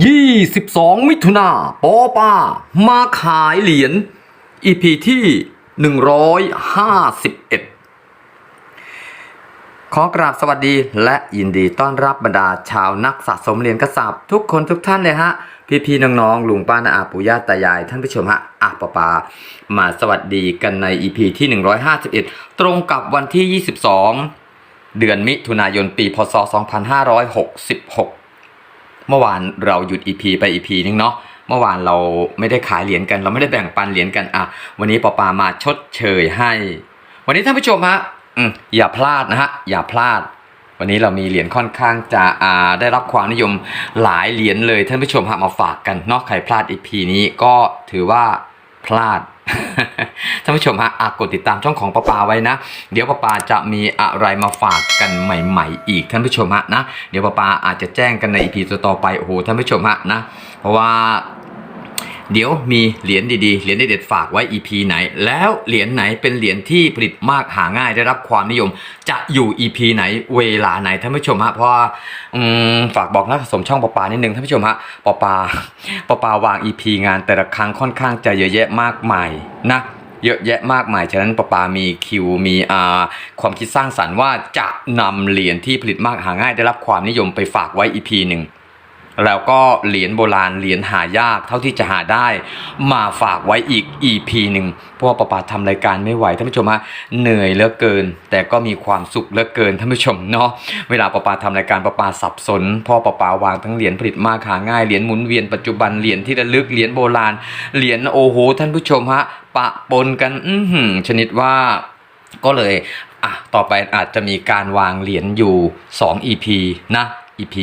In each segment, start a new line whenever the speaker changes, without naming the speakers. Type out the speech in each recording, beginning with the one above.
22 มิถุนาปอป้า มาขายเหรียญ EP ที่ 151 ขอกราบสวัสดีและยินดีต้อนรับบรรดาชาวนักสะสมเหรียญกระสับทุกคนทุกท่านเลยฮะ พี่ๆน้องๆลุงป้านาอาปู่ย่าตายาย ท่านผู้ชมฮะอะปะปามาสวัสดีกันใน EP ที่ 151 ตรงกับวันที่ 22 เดือนมิถุนายนปีพศ 2566 เมื่อวานเราหยุด EP ไป EP นึงเนาะเมื่อวานเราไม่ได้ขายเหรียญกัน เราไม่ได้แบ่งปันเหรียญกันอะวันนี้ปอปามาชดเชยให้ วันนี้ท่านผู้ชมฮะอืมอย่าพลาดนะฮะอย่าพลาด วันนี้เรามีเหรียญค่อนข้างจะอ่าได้รับความนิยมหลายเหรียญเลยท่านผู้ชมฮะมาฝากกันเนาะใครพลาด EP นี้ก็ถือว่าพลาด ท่านผู้ชมฮะกดติดตามช่องของปะปาไว้นะ เดี๋ยวปะปาจะมีอะไรมาฝากกันใหม่ ๆ อีกท่านผู้ชมฮะนะ เดี๋ยวปะปาอาจจะแจ้งกันใน EP ต่อๆไปโอ้โหท่านผู้ชมฮะนะ เพราะว่า เดี๋ยวมีเหรียญดีๆ เหรียญเด็ดๆฝากไว้ EP ไหน แล้วเหรียญไหนเป็นเหรียญที่ผลิตมากหาง่ายได้รับความนิยม จะอยู่ EP ไหนเวลาไหนท่านผู้ชมฮะเพราะฝากบอกนักสะสมช่องปอปานิดนึงท่านผู้ชมฮะปอปาปอปาวาง EP งานแต่ละครั้งค่อนข้างจะเยอะแยะมากมายนะเยอะแยะมากมาย ฉะนั้นปะปามีคิว มีอาความคิดสร้างสรรค์ว่าจะนำเหรียญที่ผลิตมากหาง่ายได้รับความนิยมไปฝากไว้ EP หนึ่ง แล้วก็เหรียญโบราณเหรียญหายากเท่าที่จะหาได้ มาฝากไว้อีก EP หนึ่งเพราะว่าปะปาทำรายการไม่ไหวท่านผู้ชมฮะเหนื่อยเหลือเกิน แต่ก็มีความสุขเหลือเกินท่านผู้ชมเนาะเวลาปะปาทำรายการปะปาสับสนพราะปะปาวางทั้งเหรียญผลิตมากหาง่ายเหรียญหมุนเวียนปัจจุบันเหรียญที่ระลึกเหรียญโบราณเหรียญโอ้โหท่านผู้ชมฮะปะปนกันอื้อหือชนิดว่าก็เลยอะต่อไปอาจจะมีการวางเหรียญอยู่ 2 EP นะ EP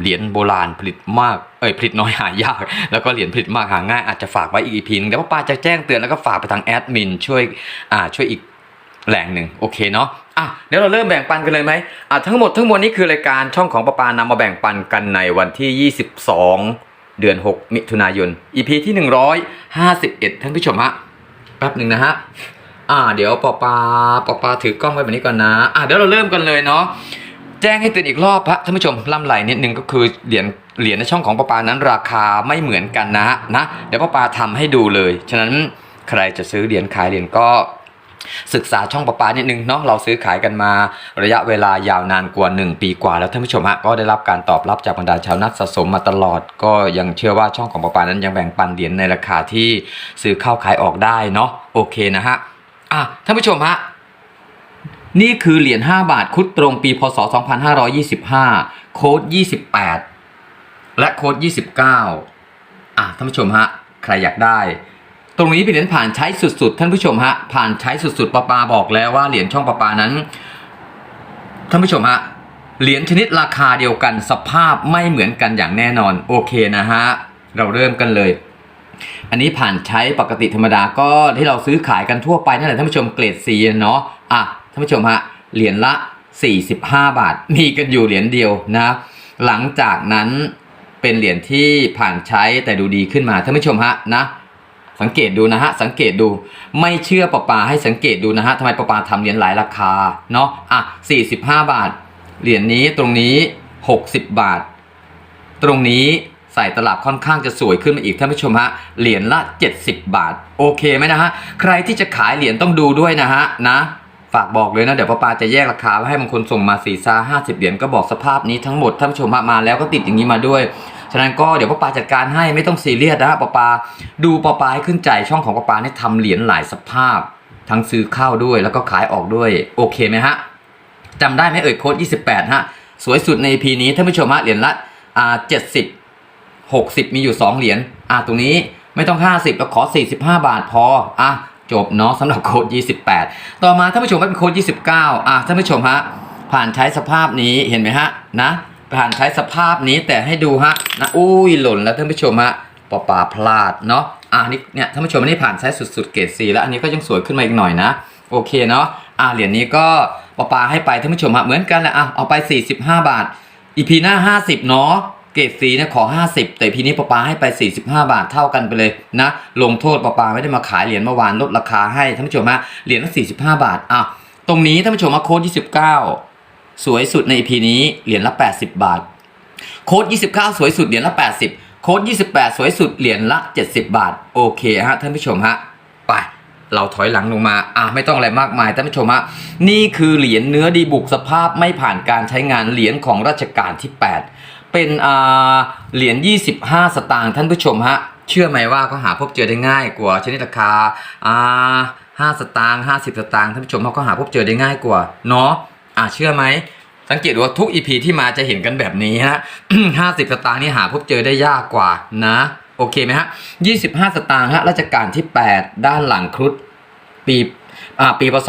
เหรียญโบราณผลิตมากเอ้ยผลิตน้อยหายาก แล้วก็เหรียญผลิตมากหาง่ายอาจจะฝากไว้อีก EP นึงเดี๋ยวป้าจะแจ้งเตือนแล้วก็ฝากไปทางแอดมินช่วยอ่าช่วยอีกแหล่งหนึ่งโอเคเนาะอะเดี๋ยวเราเริ่มแบ่งปันกันเลยไหมอะทั้งหมดทั้งมวลนี้คือรายการช่องของป้าปานำมาแบ่งปันกันในวันที่ 22 เดือน 6 มิถุนายน EP ที่ 151 ท่านผู้ชมฮะแป๊บหนึ่งนะฮะอ่าเดี๋ยวปอปาปอปาถือกล้องไว้แบบนี้ก่อนนะอ่าเดี๋ยวเราเริ่มกันเลยเนาะ แจ้งให้เตือนอีกรอบฮะท่านผู้ชมล่ำไหลนิดนึงก็คือเหรียญเหรียญในช่องของปอปานั้นราคาไม่เหมือนกันนะนะเดี๋ยวปอปาทำให้ดูเลย ฉะนั้นใครจะซื้อเหรียญขายเหรียญก็ศึกษาช่องปอปานิดนึงเนาะเราซื้อขายกันมาระยะเวลายาวนานกว่า 1 ปีกว่า แล้วท่านผู้ชมฮะก็ได้รับการตอบรับจากบรรดาชาวนักสะสมมาตลอด ก็ยังเชื่อว่าช่องของปอปานั้นยังแบ่งปันเหรียญในราคาที่ซื้อเข้าขายออกได้เนาะโอเคนะฮะอะท่านผู้ชมฮะ นี่คือเหรียญ5บาทคุดตรงปีพศ 2525 โค้ด 28 และโค้ด 29 อะท่านผู้ชมฮะ ใครอยากได้ ตรงนี้เป็นเหรียญผ่านใช้สุดๆ ท่านผู้ชมฮะ ผ่านใช้สุดๆปาปาบอกแล้วว่าเหรียญช่องปาปานั้น ท่านผู้ชมฮะ เหรียญชนิดราคาเดียวกันสภาพไม่เหมือนกันอย่างแน่นอน โอเคนะฮะ เราเริ่มกันเลยอันนี้ผ่านใช้ปกติธรรมดาก็ที่เราซื้อขายกันทั่วไปนั่นแหละท่านผู้ชมเกรด C เนาะอะ ท่านผู้ชมฮะเหรียญละ 45 บาท มีกันอยู่เหรียญเดียวนะ หลังจากนั้นเป็นเหรียญที่ผ่านใช้แต่ดูดีขึ้นมาท่านผู้ชมฮะนะสังเกตดูนะฮะสังเกตดูไม่เชื่อปะปาให้สังเกตดูนะฮะทำไมปะปาทำเหรียญหลายราคาเนาะอะ 45 บาท เหรียญนี้ตรงนี้ 60 บาท ตรงนี้ใส่ตลับค่อนข้างจะสวยขึ้นมาอีกท่านผู้ชมฮะเหรียญละ 70 บาท โอเคไหมนะฮะใครที่จะขายเหรียญต้องดูด้วยนะฮะนะ ฝากบอกเลยนะ เดี๋ยวป้าปาจะแยกราคาให้บางคนส่งมา4ี่ซาห้าสิบเหรียญก็บอกสภาพนี้ทั้งหมดท่านผู้ชมมาแล้วก็ติดอย่างนี้มาด้วย ฉะนั้นก็เดี๋ยวป้าปาจัดการให้ไม่ต้องซีเรียสนะป้าปาดูป้าปาให้ขึ้นใจช่องของป้าปาเนี่ยทำเหรียญหลายสภาพ ทั้งซื้อเข้าด้วยแล้วก็ขายออกด้วยโอเคไหมฮะจำได้ไหมเอ่ยโค้ด28ฮะสวยสุดใน EP นี้ท่านผู้ชมฮะเหรียญละอ่า70 60มีอยู่ 2 เหรียญอ่าตรงนี้ไม่ต้อง 50แล้วขอ 45 บาทพออะ จบเนาะสำหรับโค้ด28 ต่อมาท่านผู้ชมว่าเป็นโค้ด29 อะท่านผู้ชมฮะผ่านใช้สภาพนี้เห็นไหมฮะนะ ผ่านใช้สภาพนี้แต่ให้ดูฮะนะอุ้ยหล่นแล้วท่านผู้ชมฮะปอปาพลาดเนาะอะนี่เนี่ยท่านผู้ชมอันนี้ผ่านใช้สุดๆเกรดสีแล้วอันนี้ก็ยังสวยขึ้นมาอีกหน่อยนะ โอเคเนาะอะเหรียญนี้ก็ปอปาให้ไปท่านผู้ชมฮะเหมือนกันแหละอะเอาไป 45 บาทอีพีหน้า 50 เนาะ เกรดสีเนี่ยขอ 50 แต่พีนี้ปอปาให้ไป 45 บาทเท่ากันไปเลยนะ ลงโทษปอปาไม่ได้มาขายเหรียญเมื่อวานลดราคาให้ท่านผู้ชมฮะเหรียญละ45 บาทอะตรงนี้ท่านผู้ชมฮะโค้ด29 สวยสุดใน EP นี้เหรียญละ 80 บาท โค้ด29 สวยสุดเหรียญละ 80 โค้ด28 สวยสุดเหรียญละ 70 บาท โอเคฮะท่านผู้ชมฮะไปเราถอยหลังลงมา อะไม่ต้องอะไรมากมายท่านผู้ชมฮะ นี่คือเหรียญเนื้อดีบุกสภาพไม่ผ่านการใช้งานเหรียญของรัชกาลที่ 8 เป็นเหรียญ 25 สตางค์ท่านผู้ชมฮะ เชื่อไหมว่าก็หาพบเจอได้ง่ายกว่าชนิดราคาอ่า5สตางค์50สตางค์ท่านผู้ชมเขาก็หาพบเจอได้ง่ายกว่าเนาะอะเชื่อไหมสังเกตว่าทุกอีพีที่มาจะเห็นกันแบบนี้ฮะ50สตางค์นี่หาพบเจอได้ยากกว่านะโอเคไหมฮะ25สตางค์ฮะรัชกาลที่8ด้านหลังครุฑปี ปีพศ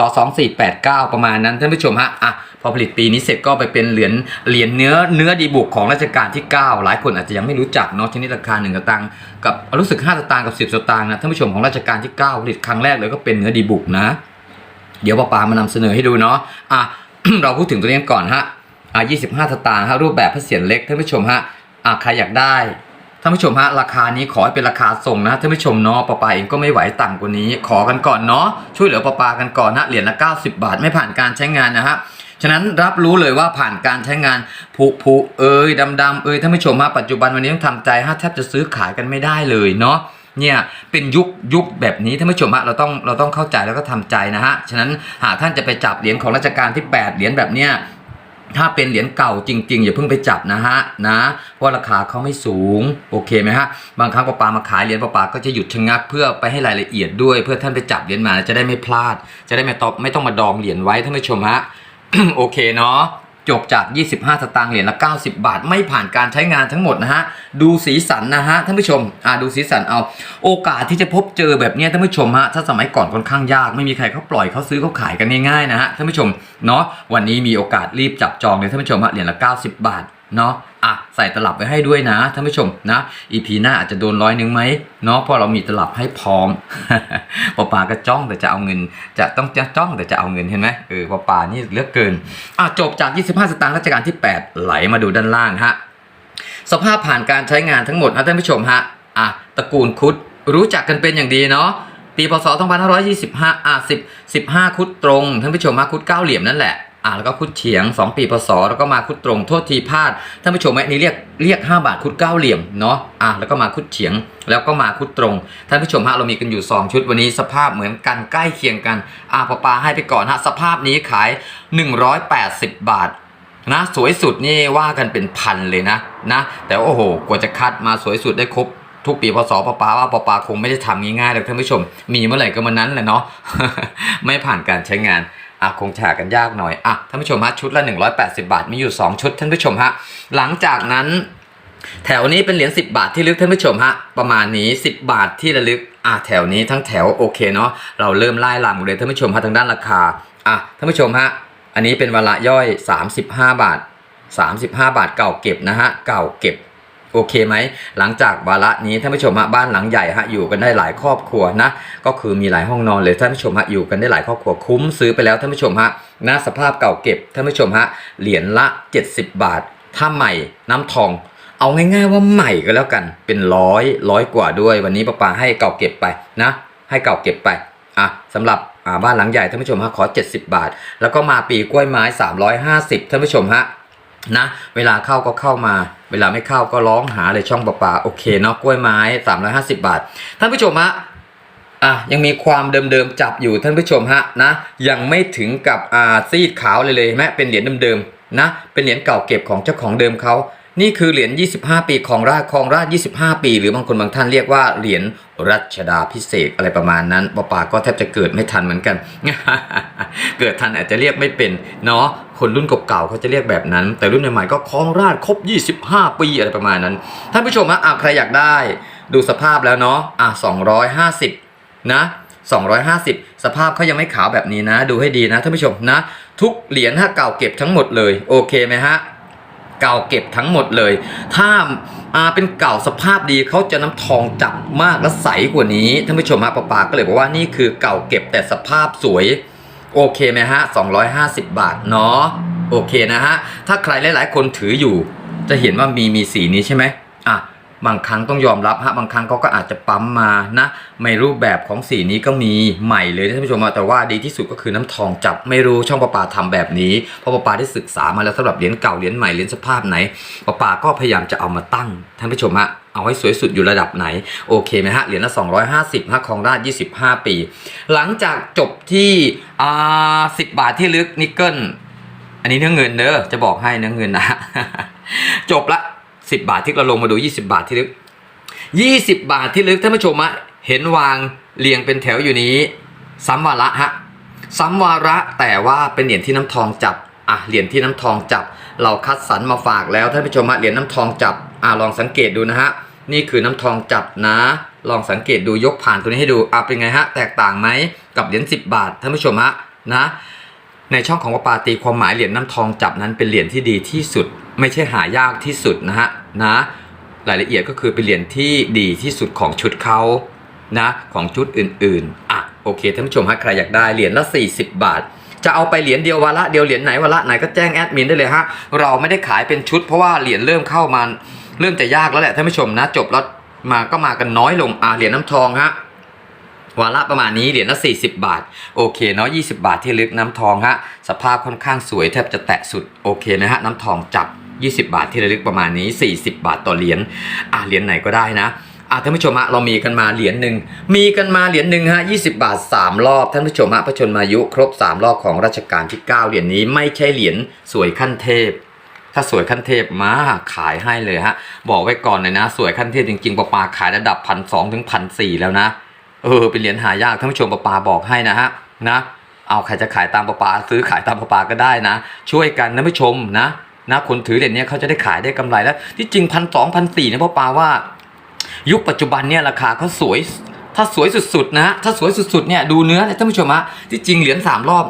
2489 ประมาณนั้นท่านผู้ชมฮะอะพอผลิตปีนี้เสร็จก็ไปเป็นเหรียญเหรียญเนื้อเนื้อดีบุกของรัชกาลที่ 9 หลายคนอาจจะยังไม่รู้จักเนาะชนิดราคา1สตางค์กับรู้สึก5สตางค์กับ 10สตางค์นะท่านผู้ชมของรัชกาลที่ 9 ผลิตครั้งแรกเลยก็เป็นเนื้อดีบุกนะ เดี๋ยวป้าปามานำเสนอให้ดูเนาะอะเราพูดถึงตัวนี้ก่อนฮะอะ25สตางค์ฮะรูปแบบพระเศียรเล็กท่านผู้ชมฮะอะใครอยากได้ ท่านผู้ชมฮะราคานี้ขอให้เป็นราคาส่งนะท่านผู้ชมเนาะป้าปาเองก็ไม่ไหวต่ำกว่านี้ ขอกันก่อนเนาะช่วยเหลือป้าปากันก่อนนะเหรียญละ 90 บาทไม่ผ่านการใช้งานนะฮะฉะนั้นรับรู้เลยว่าผ่านการใช้งานผุผุเอ้ยดำดำเอ้ยท่านผู้ชมฮะปัจจุบันวันนี้ต้องทำใจฮะแทบจะซื้อขายกันไม่ได้เลยเนาะเนี่ยเป็นยุคยุคแบบนี้ท่านผู้ชมฮะเราต้องเราต้องเข้าใจแล้วก็ทำใจนะฮะฉะนั้นหากท่านจะไปจับเหรียญของรัชกาลที่ 8 เหรียญแบบเนี้ย ถ้าเป็นเหรียญเก่าจริง ๆ อย่าเพิ่งไปจับนะฮะนะเพราะราคาเขาไม่สูงโอเคไหมฮะบางครั้งปาปามาขายเหรียญปาปาก็จะหยุดชะงักเพื่อไปให้รายละเอียดด้วย เพื่อท่านไปจับเหรียญมาจะได้ไม่พลาด จะได้ไม่ต้องไม่ต้องมาดองเหรียญไว้ท่านผู้ชมฮะโอเคเนาะ จบจาก 25 สตางค์เหรียญละ 90 บาท ไม่ผ่านการใช้งานทั้งหมดนะฮะ ดูสีสันนะฮะท่านผู้ชม อ่าดูสีสันเอา โอกาสที่จะพบเจอแบบนี้ท่านผู้ชมฮะ ถ้าสมัยก่อนค่อนข้างยาก ไม่มีใครเขาปล่อยเขาซื้อเขาขายกันง่ายๆนะฮะท่านผู้ชม เนาะ วันนี้มีโอกาสรีบจับจองเลยท่านผู้ชมฮะ เหรียญละ 90 บาท เนาะอะใส่ตลับไว้ให้ด้วยนะท่านผู้ชมนะอีพีหน้าอาจจะโดนร้อยหนึ่งไหมเนาะเพราะเรามีตลับให้พร้อมปอปาก็จ้องแต่จะเอาเงิน จะต้องจะจ้องแต่จะเอาเงินเห็นไหมเออปอปานี่เลือกเกินอะจบจาก 25 สตางค์รัชกาลที่ 8 ไหลมาดูด้านล่างฮะสภาพผ่านการใช้งานทั้งหมดนะท่านผู้ชมฮะอะตระกูลคุดรู้จักกันเป็นอย่างดีเนาะปีพศ2525อะ10 15 คุดตรงท่านผู้ชมฮะคุดเก้าเหลี่ยมนั่นแหละ อะแล้วก็คุดเฉียง 2 ปีพศแล้วก็มาคุดตรงโทษทีพลาดท่านผู้ชมอันนี้เรียกเรียก 5 บาทคุดเก้าเหลี่ยมเนาะอะแล้วก็มาคุดเฉียงแล้วก็มาคุดตรงท่านผู้ชมฮะเรามีกันอยู่ 2 ชุดวันนี้สภาพเหมือนกันใกล้เคียงกันอะปอปาให้ไปก่อนฮะสภาพนี้ขาย 180 บาทนะสวยสุดนี่ว่ากันเป็นพันเลยนะนะแต่โอ้โหกว่าจะคัดมาสวยสุดได้ครบทุกปีพศปปาว่าปปาคงไม่ได้ทำง่ายๆหรอกท่านผู้ชม มีเมื่อไหร่ก็เมื่อนั้นแหละเนาะไม่ผ่านการใช้งาน อะคงฉากันยากหน่อยอะท่านผู้ชมฮะชุดละ 180 บาท มีอยู่ 2 ชุดท่านผู้ชมฮะหลังจากนั้น แถวนี้เป็นเหรียญ10 บาทที่ลึกท่านผู้ชมฮะประมาณนี้ 10 บาทที่ระลึกอะแถวนี้ทั้งแถวโอเคเนาะเราเริ่มไล่ลำเลยท่านผู้ชมฮะทางด้านราคาอะท่านผู้ชมฮะอันนี้เป็นวาย่อย 35 บาท 35 บาทเก่าเก็บนะฮะเก่าเก็บ โอเคไหมหลังจากวาระนี้ท่านผู้ชมฮะบ้านหลังใหญ่ฮะอยู่กันได้หลายครอบครัวนะก็คือมีหลายห้องนอนเลยท่านผู้ชมฮะอยู่กันได้หลายครอบครัวคุ้มซื้อไปแล้วท่านผู้ชมฮะนะสภาพเก่าเก็บท่านผู้ชมฮะเหรียญละ 70 บาท ถ้าใหม่น้ำทอง เอาง่ายๆว่าใหม่ก็แล้วกันเป็นร้อยร้อยกว่าด้วย วันนี้ป้าปาให้เก่าเก็บไปนะให้เก่าเก็บไปอะสำหรับอ่าบ้านหลังใหญ่ท่านผู้ชมฮะขอ 70 บาท แล้วก็มาปีกล้วยไม้ 350ท่านผู้ชมฮะนะเวลาเข้าก็เข้ามา วลาไม่เข้าก็ร้องหาเลยช่องประปาโอเคเนาะกล้วยไม้ 350 บาท ท่านผู้ชมฮะอะยังมีความเดิมๆจับอยู่ท่านผู้ชมฮะนะยังไม่ถึงกับอ่าซีดขาวเลยเลยแม้เป็นเหรียญเดิมๆนะเป็นเหรียญเก่าเก็บของเจ้าของเดิมเขา นี่คือเหรียญ 25 ปีของราชของราช 25 ปี หรือบางคนบางท่านเรียกว่าเหรียญรัชดาพิเศษอะไรประมาณนั้นปอปาก็แทบจะเกิดไม่ทันเหมือนกัน เกิดทันอาจจะเรียกไม่เป็นเนาะ คนรุ่นเก่าๆเขาจะเรียกแบบนั้น แต่รุ่นใหม่ๆก็ครองราชครบ 25 ปีอะไรประมาณนั้น ท่านผู้ชมฮะอะใครอยากได้ดูสภาพแล้วเนาะ อะ 250 นะ 250 สภาพเขายังไม่ขาวแบบนี้นะ ดูให้ดีนะท่านผู้ชมนะ ทุกเหรียญถ้าเก่าเก็บทั้งหมดเลย โอเคไหมฮะ เก่าเก็บทั้งหมดเลย ถ้าอาเป็นเก่าสภาพดีเขาจะน้ำทองจับมากและใสกว่านี้ท่านผู้ชมฮะปะปาก็เลยบอกว่านี่คือเก่าเก็บแต่สภาพสวย โอเคไหมฮะ 250 บาทเนาะโอเคนะฮะ ถ้าใครหลาย ๆ คนถืออยู่ จะเห็นว่ามีมีสีนี้ใช่ไหม บางครั้งต้องยอมรับฮะบางครั้งเขาก็อาจจะปั๊มมานะในรูปแบบของสีนี้ก็มีใหม่เลยท่านผู้ชมแต่ว่าดีที่สุดก็คือน้ำทองจับไม่รู้ช่องประปาทำแบบนี้เพราะประปาได้ศึกษามาแล้วสำหรับเหรียญเก่าเหรียญใหม่เหรียญสภาพไหนประปาก็พยายามจะเอามาตั้งท่านผู้ชมฮะเอาให้สวยสุดอยู่ระดับไหน โอเคไหมฮะเหรียญละ 250ฮะคองราช25 ปี หลังจากจบที่อ่า10บาทที่ลึกนิกเกิลอันนี้เนื้อเงินเด้อจะบอกให้เนื้อเงินนะจบละ สิบาทที่เราลงมาดูยี่สิบาทที่ลึกยี่สิบาทที่ลึกท่านผู้ชมอะเห็นวางเรียงเป็นแถวอยู่นี้ ซ้ำวาระฮะซ้ำวาระแต่ว่าเป็นเหรียญที่น้ำทองจับอะเหรียญที่น้ำทองจับ เราคัดสรรมาฝากแล้วท่านผู้ชมอะเหรียญน้ำทองจับอะลองสังเกตดูนะฮะนี่คือน้ำทองจับนะ ลองสังเกตดูยกผ่านตัวนี้ให้ดูอะเป็นไงฮะแตกต่างไหมกับเหรียญ10 บาทท่านผู้ชมฮะนะในช่องของวปาตีความหมายเหรียญน้ำทองจับนั้นเป็นเหรียญที่ดีที่สุด ไม่ใช่หายากที่สุดนะฮะนะรายละเอียดก็คือเป็นเหรียญที่ดีที่สุดของชุดเขานะของชุดอื่นๆอะโอเคท่านผู้ชมฮะใครอยากได้เหรียญละ 40 บาท จะเอาไปเหรียญเดียววาระเดียวเหรียญไหนวาระไหนก็แจ้งแอดมินได้เลยฮะเราไม่ได้ขายเป็นชุดเพราะว่าเหรียญเริ่มเข้ามาเริ่มจะยากแล้วแหละท่านผู้ชมนะจบแล้วมาก็มากันน้อยลงอะเหรียญน้ำทองฮะวาระประมาณนี้เหรียญละ 40 บาท โอเคเนาะ20 บาทที่ลึกน้ำทองฮะ สภาพค่อนข้างสวยแทบจะแตะสุด โอเคนะฮะ น้ำทองจับ 20 บาทที่ระลึกประมาณนี้ 40 บาทต่อเหรียญอะเหรียญไหนก็ได้นะอะท่านผู้ชมฮะเรามีกันมาเหรียญหนึ่งมีกันมาเหรียญหนึ่งฮะ20 บาท 3 รอบ ท่านผู้ชมฮะพระชนมายุครบ 3 รอบของรัชกาลที่ 9 เหรียญนี้ไม่ใช่เหรียญสวยขั้นเทพ ถ้าสวยขั้นเทพมาขายให้เลยฮะบอกไว้ก่อนเลยนะ สวยขั้นเทพจริงๆปะปาขายระดับพันสองถึงพันสี่แล้วนะเออเป็นเหรียญหายากท่านผู้ชมปะปาบอกให้นะฮะนะเอาใครจะขายตามปะปาซื้อขายตามปะปาก็ได้นะ ช่วยกันนะผู้ชมนะ นะคนถือเหรียญเนี้ยเขาจะได้ขายได้กำไรแล้ว ที่จริงพันสองพันสี่เนี่ยปะปาว่า ยุคปัจจุบันเนี่ยราคาเขาสวย ถ้าสวยสุดๆนะถ้าสวยสุดๆเนี่ยดูเนื้อเลยท่านผู้ชมฮะที่จริงเหรียญสามรอบ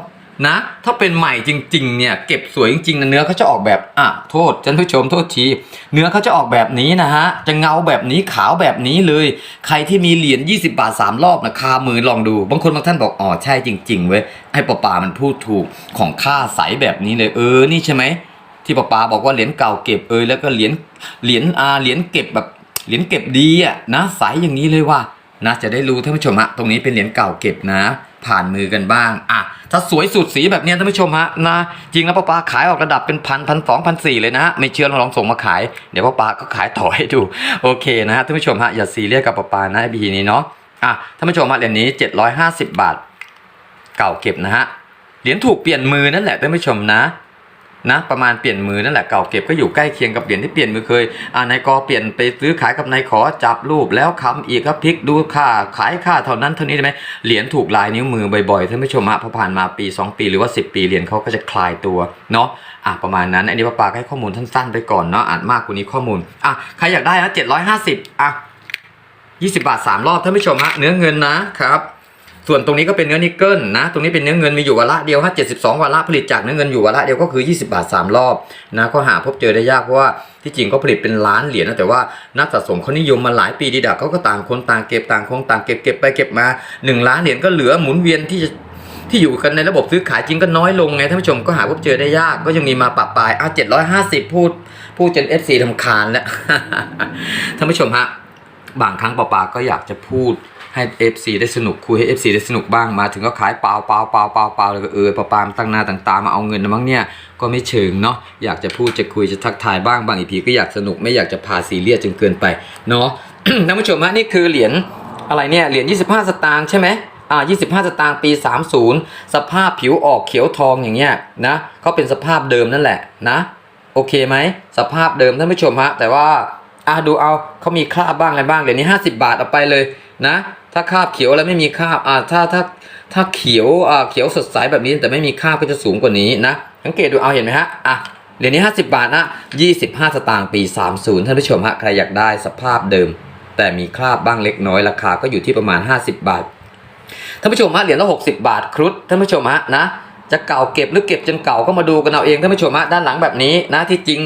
นะ ถ้าเป็นใหม่จริง ๆ เนี่ย เก็บสวยจริงๆนะเนื้อเขาจะออกแบบอะโทษท่านผู้ชมโทษที เนื้อเขาจะออกแบบนี้นะฮะ จะเงาแบบนี้ขาวแบบนี้เลย ใครที่มีเหรียญ20 บาท 3 รอบนะคามือลองดู บางคนบางท่านบอกอ๋อใช่จริง ๆ เว้ยให้ปะปามันพูดถูกของค่าใสแบบนี้เลยเออนี่ใช่ไหม ที่ปะปาบอกว่าเหรียญเก่าเก็บเอยแล้วก็เหรียญเหรียญอาเหรียญเก็บแบบเหรียญเก็บดีอะนะใสอย่างนี้เลยว่านะจะได้รู้ท่านผู้ชมฮะตรงนี้เป็นเหรียญเก่าเก็บนะ ผ่านมือกันบ้างอะถ้าสวยสุดสีแบบนี้ท่านผู้ชมฮะนะจริงแล้วปะปาขายออกระดับเป็นพันพันสองพันสี่เลยนะฮะไม่เชื่อลองส่งมาขายเดี๋ยวปะปาก็ขายต่อให้ดูโอเคนะฮะท่านผู้ชมฮะอย่าซีเรียสกับปะปานะไอพีนี้เนาะอะท่านผู้ชมฮะเหรียญนี้ 750 บาท เก่าเก็บนะฮะเหรียญถูกเปลี่ยนมือนั่นแหละท่านผู้ชมนะ นะประมาณเปลี่ยนมือนั่นแหละเก่าเก็บก็อยู่ใกล้เคียงกับเหรียญที่เปลี่ยนมือเคยอ่านายกอเปลี่ยนไปซื้อขายกับนายขอจับรูปแล้วคำอีกก็พลิกดูค่าขายค่าเท่านั้นเท่านี้ได้ไหมเหรียญถูกลายนิ้วมือบ่อยๆท่านผู้ชมฮะพอผ่านมาปี 2 ปีหรือว่า 10 ปีเหรียญเขาก็จะคลายตัวเนาะอะประมาณนั้นอันนี้ป้าปาให้ข้อมูลสั้นๆไปก่อนเนาะอ่านมากกว่านี้ข้อมูลอะใครอยากได้นะ750อะ20 บาท 3 รอบท่านผู้ชมฮะเนื้อเงินนะครับ ส่วนตรงนี้ก็เป็นเนื้อนิกเกิลนะ ตรงนี้เป็นเนื้อเงินมีอยู่วาระเดียวฮะ72 วาระผลิตจากเนื้อเงินอยู่วาระเดียวก็คือ 20 บาท 3 รอบนะก็หาพบเจอได้ยากเพราะว่าที่จริงก็ผลิตเป็นล้านเหรียญนะแต่ว่านักสะสมเขานิยมมาหลายปีดีดักเขาก็ต่างคนต่างเก็บต่างคงต่างเก็บเก็บไปเก็บมา 1 ล้านเหรียญก็เหลือหมุนเวียนที่จะที่อยู่กันในระบบซื้อขายจริงก็น้อยลงไงท่านผู้ชมก็หาพบเจอได้ยาก ก็ยังมีมาปรับปลายอะ750 พูดพูดจน FC ทำคาญแล้วท่านผู้ชมฮะบางครั้งปาปาก็อยากจะพูด ให้ FC ได้สนุกคุยให้ FC ได้สนุกบ้างมาถึงก็ขายเปล่าเปล่าเปล่าเปล่าเปล่าเลยก็เออปาปามตั้งหน้าตั้งตามาเอาเงินนะมั้งเนี่ยก็ไม่เชิงเนาะอยากจะพูดจะคุยจะทักทายบ้างบางอีพีก็อยากสนุกไม่อยากจะพาซีเรียสจนเกินไปเนาะท่านผู้ชมฮะนี่คือเหรียญอะไรเนี่ยเหรียญ25 สตางค์ใช่ไหมอ่า25 สตางค์ปี 30 สภาพผิวออกเขียวทองอย่างเงี้ยนะก็เป็นสภาพเดิมนั่นแหละนะโอเคไหมสภาพเดิมท่านผู้ชมฮะแต่ว่าอะดูเอาเขามีคราบบ้างอะไรบ้างเหรียญนี้ 50 บาทเอาไปเลยนะ ถ้าคาบเขียวแล้วไม่มีคาบอ่าถ้าถ้าถ้าเขียวอ่าเขียวสดใสแบบนี้แต่ไม่มีคาบก็จะสูงกว่านี้นะสังเกตดูเอาเห็นไหมฮะอะเหรียญนี้ 50 บาทนะ25 สตางค์ปี 30 ท่านผู้ชมฮะใครอยากได้สภาพเดิม แต่มีคราบบ้างเล็กน้อยราคาก็อยู่ที่ประมาณ 50 บาทท่านผู้ชมฮะเหรียญละ60 บาทครุฑท่านผู้ชมฮะนะจะเก่าเก็บหรือเก็บจนเก่าก็มาดูกันเอาเองท่านผู้ชมฮะด้านหลังแบบนี้นะที่จริง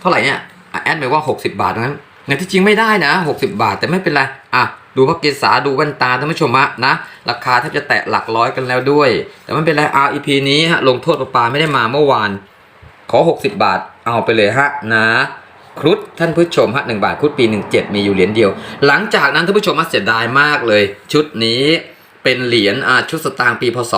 เท่าไหร่เนี่ยแอดบอกว่า 60 บาทนั้นในที่จริงไม่ได้นะ 60 บาทแต่ไม่เป็นไรอะ ดูพระเกศาดูแว่นตาท่านผู้ชมฮะนะราคาแทบจะแตะหลักร้อยกันแล้วด้วย แต่ไม่เป็นไร REP นี้ฮะลงโทษประปาไม่ได้มาเมื่อวาน ขอ 60 บาทเอาไปเลยฮะนะครุฑท่านผู้ชมฮะหนึ่งบาทครุฑปี 17 มีอยู่เหรียญเดียว หลังจากนั้นท่านผู้ชมมาเสียดายมากเลย ชุดนี้ เป็นเหรียญชุดสตางค์ปีพศ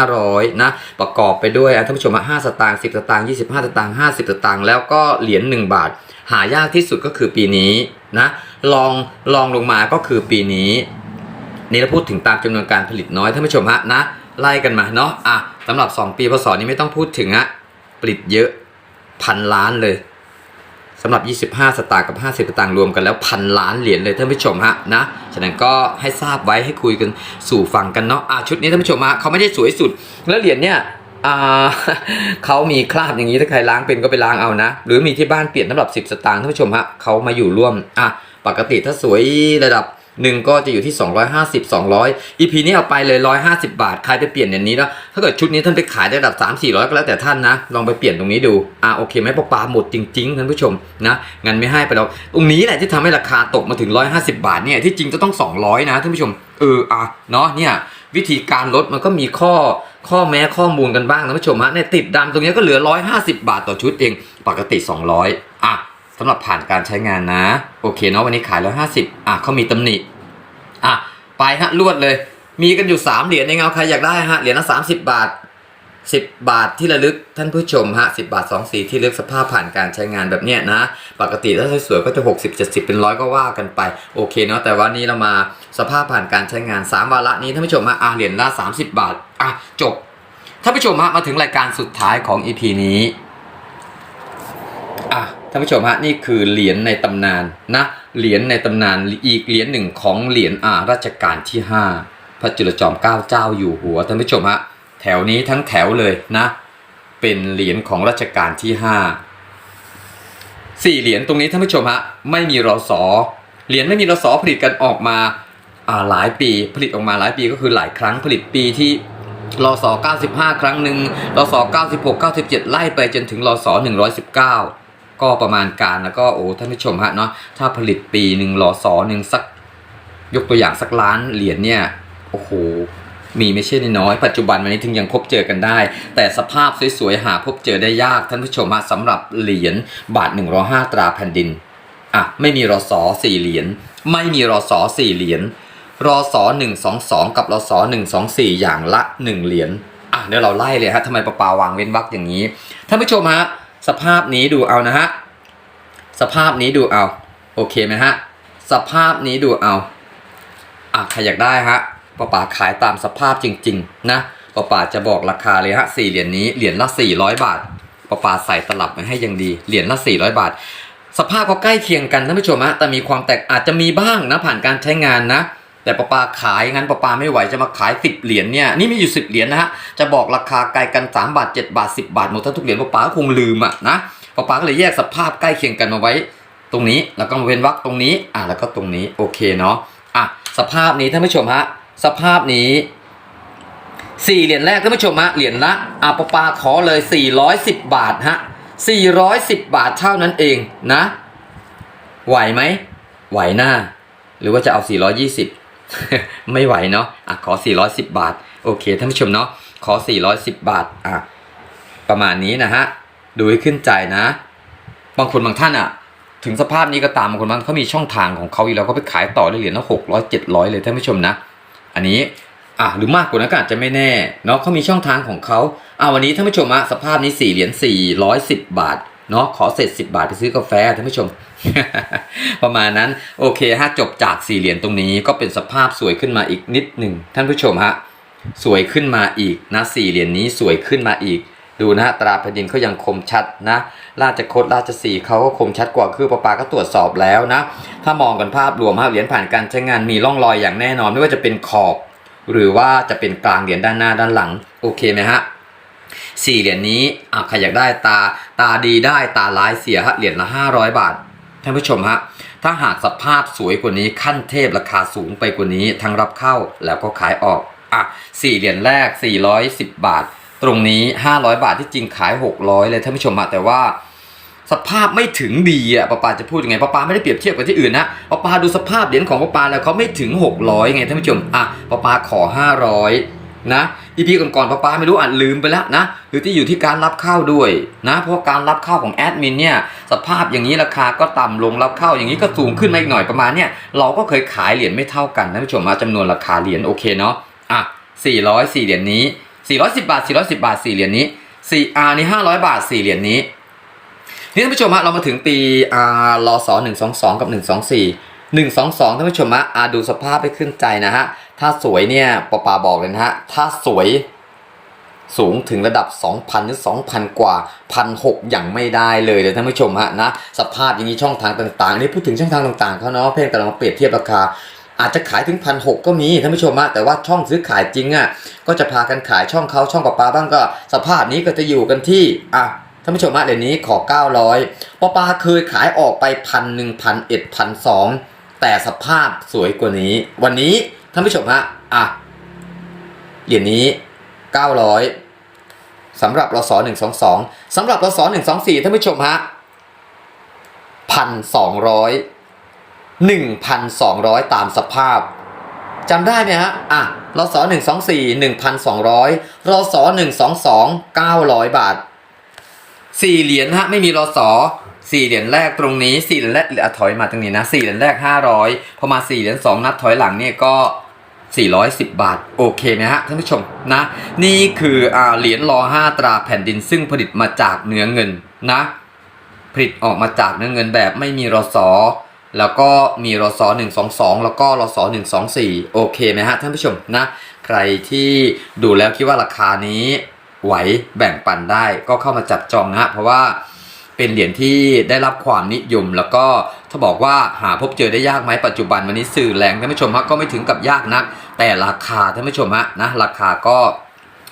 2500 นะ ประกอบไปด้วยท่านผู้ชมฮะ5สตางค์10 สตางค์25 สตางค์50 สตางค์แล้วก็เหรียญ1บาท หายากที่สุดก็คือปีนี้นะลองลองลงมาก็คือปีนี้ นี่เราพูดถึงตามจำนวนการผลิตน้อยท่านผู้ชมฮะนะไล่กันมาเนาะอะสำหรับ 2 ปีพศนี้ไม่ต้องพูดถึงอะผลิตเยอะพันล้านเลย สำหรับ 25 สตางค์กับ 50 สตางค์รวมกันแล้วพันล้านเหรียญเลยท่านผู้ชมฮะนะ ฉะนั้นก็ให้ทราบไว้ให้คุยกันสู่ฟังกันเนาะอะชุดนี้ท่านผู้ชมฮะเขาไม่ได้สวยสุด แล้วเหรียญเนี่ยเขามีคราบอย่างนี้ถ้าใครล้างเป็นก็ไปล้างเอานะ หรือมีที่บ้านเปลี่ยนสำหรับ 10 สตางค์ท่านผู้ชมฮะเขามาอยู่ร่วมอะปกติถ้าสวยระดับ หนึ่งก็จะอยู่ที่ 250 200 EP นี้เอาไปเลย 150 บาท ใครไปเปลี่ยนอย่างนี้แล้วถ้าเกิดชุดนี้ท่านไปขายได้ระดับ 3 400 ก็แล้วแต่ท่านนะ ลองไปเปลี่ยนตรงนี้ดู อ่าโอเคไหมปลาปลาหมดจริงๆท่านผู้ชมนะงั้นไม่ให้ไปแล้วตรงนี้แหละที่ทำให้ราคาตกมาถึง 150 บาทเนี่ยที่จริงจะต้อง 200 นะท่านผู้ชมเอออะเนาะเนี่ยวิธีการลดมันก็มีข้อข้อแม้ข้อมูลกันบ้างท่านผู้ชมฮะเนี่ยติดดำตรงนี้ก็เหลือ 150 บาทต่อชุดเอง ปกติ 200อะ สำหรับผ่านการใช้งานนะ โอเคเนาะวันนี้ขาย150อะเขามีตำหนิอะไปฮะรวดเลย มีกันอยู่3เหรียญเองเอาใครอยากได้ฮะเหรียญละ30บบาท10บบาทที่ระลึกท่านผู้ชมฮะ10บาท2สีที่ระลึกสภาพผ่านการใช้งานแบบเนี้ยนะ ปกติถ้าสวยๆก็จะ 60 70 เป็นร้อยก็ว่ากันไป โอเคเนาะแต่ว่านี้เรามาสภาพผ่านการใช้งาน 3 วาระนี้ท่านผู้ชมฮะอะเหรียญละ 30 บาทอะจบท่านผู้ชมฮะมาถึงรายการสุดท้ายของ EP นี้อะ ท่านผู้ชมฮะนี่คือเหรียญในตำนานนะเหรียญในตำนานอีกเหรียญหนึ่งของเหรียญอารัชกาลที่ 5 พระจุลจอมเกล้าเจ้าอยู่หัวท่านผู้ชมฮะแถวนี้ทั้งแถวเลยนะเป็นเหรียญของรัชกาลที่5สี่เหรียญตรงนี้ท่านผู้ชมฮะไม่มีรอสอเหรียญไม่มีรอสอผลิตกันออกมาอ่าหลายปีผลิตออกมาหลายปีก็คือหลายครั้งผลิตปีที่รอสอ95 ครั้งหนึ่งรอสอ96 97 ไล่ไปจนถึงรอสอ119 ก็ประมาณการแล้วก็โอ้ท่านผู้ชมฮะเนาะถ้าผลิตปีหนึ่งรอสอหนึ่งสักยกตัวอย่างสักล้านเหรียญเนี่ยโอ้โหมีไม่ใช่น้อยปัจจุบันวันนี้ถึงยังพบเจอกันได้ แต่สภาพสวยๆหาพบเจอได้ยากท่านผู้ชมฮะสำหรับเหรียญบาท105ตราแผ่นดินอะไม่มีรอสอสี่เหรียญไม่มีรอสอสี่เหรียญรอสอหนึ่งสองสองกับรอสอหนึ่งสองสี่อย่างละหนึ่งเหรียญอะเดี๋ยวเราไล่เลยฮะทำไมปะปาวางเว้นวรรคอย่างนี้ท่านผู้ชมฮะ สภาพนี้ดูเอานะฮะ สภาพนี้ดูเอา โอเคไหมฮะ สภาพนี้ดูเอา อะใครอยากได้ฮะป้าป๋าขายตามสภาพจริง ๆ นะป้าป๋าจะบอกราคาเลยฮะสี่เหรียญนี้เหรียญละ400บาทป้าป๋าใส่ตลับมาให้ยังดี เหรียญละ400บาท สภาพก็ใกล้เคียงกันท่านผู้ชมฮะแต่มีความแตกอาจจะมีบ้างนะผ่านการใช้งานนะ แต่ป้าปาขายงั้นป้าปาไม่ไหวจะมาขาย 10 เหรียญเนี่ยนี่มีอยู่ 10 เหรียญนะฮะจะบอกราคาไกลกัน 3 บาท 7 บาท 10 บาทหมดทั้งทุกเหรียญป้าปาคงลืมอะนะป้าปาก็เลยแยกสภาพใกล้เคียงกันมาไว้ ตรงนี้แล้วก็มาเว้นวรรคตรงนี้อะแล้วก็ตรงนี้โอเคเนาะอะสภาพนี้ท่านผู้ชมฮะสภาพนี้สี่เหรียญแรกท่านผู้ชมฮะเหรียญละอะป้าปาขอเลย 410 บาทฮะ410 บาทเท่านั้นเองนะ ไหวไหมไหวหน้า หรือว่าจะเอา 420 ไม่ไหวเนาะอะขอ 410 บาท โอเคท่านผู้ชมเนาะขอ 410 บาทอะประมาณนี้นะฮะดูให้ขึ้นใจนะ บางคนบางท่านอะ ถึงสภาพนี้ก็ตามบางคนบางเขามีช่องทางของเขาอยู่แล้วก็ไปขายต่อได้เหรียญละหกร้อยเจ็ดร้อยเลยท่านผู้ชมนะ อันนี้อะหรือมากกว่านั้นก็อาจจะไม่แน่เนาะเขามีช่องทางของเขาอะวันนี้ท่านผู้ชมอะสภาพนี้สี่เหรียญสี่ร้อยสิบบาท เนาะขอเสร็จสิบบาทไปซื้อกาแฟท่านผู้ชม ประมาณนั้นโอเคฮะจบจากสี่เหรียญตรงนี้ก็เป็นสภาพสวยขึ้นมาอีกนิดหนึ่งท่านผู้ชมฮะสวยขึ้นมาอีกนะสี่เหรียญนี้สวยขึ้นมาอีก ดูนะตราแผ่นดินเขายังคมชัดนะ ราชคดราชสีเขาก็คมชัดกว่าคือปะปาก็ตรวจสอบแล้วนะ ถ้ามองกันภาพรวมฮะเหรียญผ่านการใช้งานมีร่องรอยอย่างแน่นอนไม่ว่าจะเป็นขอบ หรือว่าจะเป็นกลางเหรียญด้านหน้าด้านหลังโอเคไหมฮะ สี่เหรียญนี้อะใครอยากได้ตาตาดีได้ตาร้ายเสียฮะเหรียญละ 500 บาทท่านผู้ชมฮะถ้าหากสภาพสวยกว่านี้ขั้นเทพราคาสูงไปกว่านี้ทั้งรับเข้าแล้วก็ขายออกอะสี่เหรียญแรก 410 บาท ตรงนี้ 500 บาทที่จริงขาย 600 เลยท่านผู้ชมฮะแต่ว่าสภาพไม่ถึงดีอะป้าปาจะพูดยังไงป้าปาไม่ได้เปรียบเทียบกับที่อื่นนะป้าปาดูสภาพเหรียญของป้าปาแล้วเขาไม่ถึง 600 ไงท่านผู้ชมอะป้าปาขอ 500 นะอีพีก่อนๆป้าป้าไม่รู้อานลืมไปแล้วนะหรือที่อยู่ที่การรับเข้าด้วยนะเพราะการรับเข้าของแอดมินเนี่ยสภาพอย่างนี้ราคาก็ต่ำลงรับเข้าอย่างนี้ก็สูงขึ้นมาอีกหน่อยประมาณเนี่ยเราก็เคยขายเหรียญไม่เท่ากันท่านผู้ชมมาจำนวนราคาเหรียญโอเคเนาะอะ404เหรียญนี้ 410 บาท 410 บาท 4 เหรียญนี้ 4R นี่500 บาท 4 เหรียญนี้ นี่ท่านผู้ชมฮะเรามาถึงปีอ่ารอสอ122 กับ 124 122ท่านผู้ชมฮะอ่าดูสภาพให้ขึ้นใจนะฮะ ถ้าสวยเนี่ยปอปาบอกเลยนะฮะ ถ้าสวยสูงถึงระดับ 2,000 หรือ 2,000 กว่า 1,600 อย่างไม่ได้เลยเลยท่านผู้ชมฮะนะ สภาพอย่างนี้ช่องทางต่างๆ นี่พูดถึงช่องทางต่างๆเขาเนาะเพื่อนกำลังมาเปรียบเทียบราคา อาจจะขายถึงพันหก็มีท่านผู้ชมฮะแต่ว่าช่องซื้อขายจริงอะก็จะพากันขายช่องเขาช่องปะปาบ้างก็ สภาพนี้ก็จะอยู่กันที่อะท่านผู้ชมฮะเดี๋ยวนี้ขอ 900ปะปาเคยขายออกไปพันหนึ่งพันเอ็ดพันสองแต่สภาพสวยกว่านี้ วันนี้ ท่านผู้ชมฮะอะเหรียญนี้ 900สำหรับรศ122สำหรับรศ124ท่านผู้ชมฮะพันสองร้อย1,200 ตามสภาพจำได้ไหมฮะอะรศ124 1,200รศ122 900 บาท 4 เหรียญฮะไม่มีรศ4เหรียญแรกตรงนี้4เหรียญแรกถอยมาตรงนี้นะ4เหรียญแรก500พอมา4เหรียญ2นัดถอยหลังเนี่ยก็ 410 บาท โอเคไหมฮะท่านผู้ชมนะ นี่คืออเหรียญรอ5ตราแผ่นดินซึ่งผลิตมาจากเนื้อเงินนะ ผลิตออกมาจากเนื้อเงินแบบไม่มีรศแล้วก็มีรศ122 แล้วก็รศ124 โอเคไหมฮะท่านผู้ชมนะ ใครที่ดูแล้วคิดว่าราคานี้ไหวแบ่งปันได้ก็เข้ามาจับจองนะฮะเพราะว่า เป็นเหรียญที่ได้รับความนิยม แล้วก็ถ้าบอกว่าหาพบเจอได้ยากไหมปัจจุบันวันนี้สื่อแรงท่านผู้ชมฮะก็ไม่ถึงกับยากนัก แต่ราคาท่านผู้ชมฮะนะราคาก็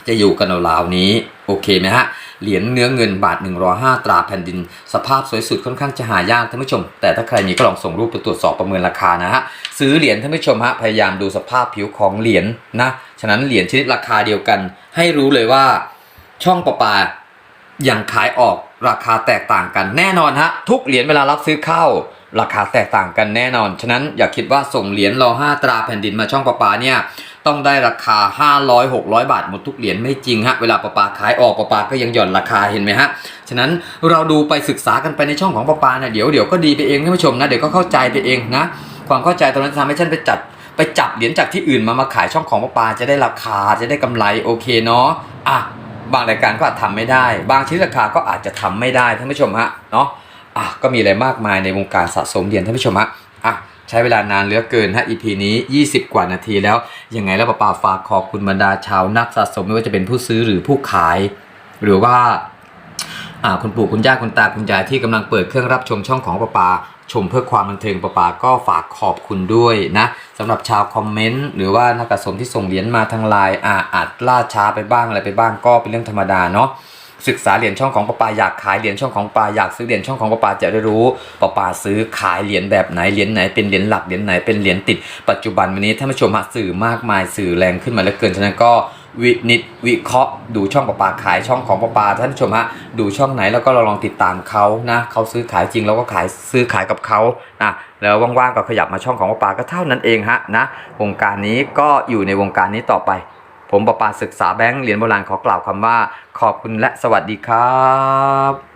จะอยู่กันราวๆนี้โอเคไหมฮะเหรียญเนื้อเงินบาท 1 0 5 ตราแผ่นดิน สภาพสวยสุดค่อนข้างจะหายากท่านผู้ชม แต่ถ้าใครมีก็ลองส่งรูปไปตรวจสอบประเมินราคานะฮะซื้อเหรียญท่านผู้ชมฮะพยายามดูสภาพผิวของเหรียญนะฉะนั้นเหรียญชนิดราคาเดียวกัน ให้รู้เลยว่าช่องประปา ยังขายออกราคาแตกต่างกันแน่นอนฮะทุกเหรียญเวลารับซื้อเข้า ราคาแตกต่างกันแน่นอน ฉะนั้นอย่าคิดว่าส่งเหรียญรอ5ตราแผ่นดินมาช่องประปาเนี่ยต้องได้ราคา 500 600 บาทหมดทุกเหรียญไม่จริงฮะเวลาประปาขายออกประปาก็ยังหย่อนราคาเห็นไหมฮะฉะนั้นเราดูไปศึกษากันไปในช่องของประปานี่ยเดี๋ยวเดี๋ยวก็ดีไปเองท่านผู้ชมนะเดี๋ยวก็เข้าใจไปเองนะความเข้าใจตรงนั้นทำให้ฉันไปจัดไปจับเหรียญจากที่อื่นมามาขายช่องของประปาจะได้ราคาจะได้กำไรโอเคเนาะอะ บางรายการก็อาจทำไม่ได้ บางชิ้นราคาก็อาจจะทำไม่ได้ท่านผู้ชมฮะเนาะอะก็มีอะไรมากมายในวงการสะสมเหรียญท่านผู้ชมฮะอะใช้เวลานานเหลือเกินฮะ EP นี้ 20 กว่านาทีแล้ว ยังไงแล้วป้าป่าฝากขอบคุณบรรดาชาวนักสะสมไม่ว่าจะเป็นผู้ซื้อหรือผู้ขาย หรือว่าอ่าคุณปู่คุณย่าคุณตาคุณยายที่กำลังเปิดเครื่องรับชมช่องของป้าปา ชมเพื่อความบันเทิงป้าปาก็ฝากขอบคุณด้วยนะสำหรับชาวคอมเมนต์หรือว่านักสะสมที่ส่งเหรียญมาทางไลน์อ่าอาจล่าช้าไปบ้างอะไรไปบ้างก็เป็นเรื่องธรรมดาเนาะศึกษาเหรียญช่องของปาปาอยากขายเหรียญช่องของปาอยากซื้อเหรียญช่องของปาปาจะได้รู้ปาปาซื้อขายเหรียญแบบไหนเหรียญไหนเป็นเหรียญหลักเหรียญไหนเป็นเหรียญติด ปัจจุบันวันนี้ท่านผู้ชมฮะสื่อมากมายสื่อแรงขึ้นมาเหลือเกินฉะนั้นก็ วินิจวิเคราะห์ดูช่องปาปาขายช่องของปาปาท่านผู้ชมฮะดูช่องไหนแล้วก็เราลองติดตามเขานะเขาซื้อขายจริงเราก็ขายซื้อขายกับเขานะแล้วว่างๆก็ขยับมาช่องของปาปาก็เท่านั้นเองฮะนะวงการนี้ก็อยู่ในวงการนี้ต่อไป ผมประปาศึกษาแบงค์เหรียญโบราณขอกล่าวคำว่า ขอบคุณและสวัสดีครับ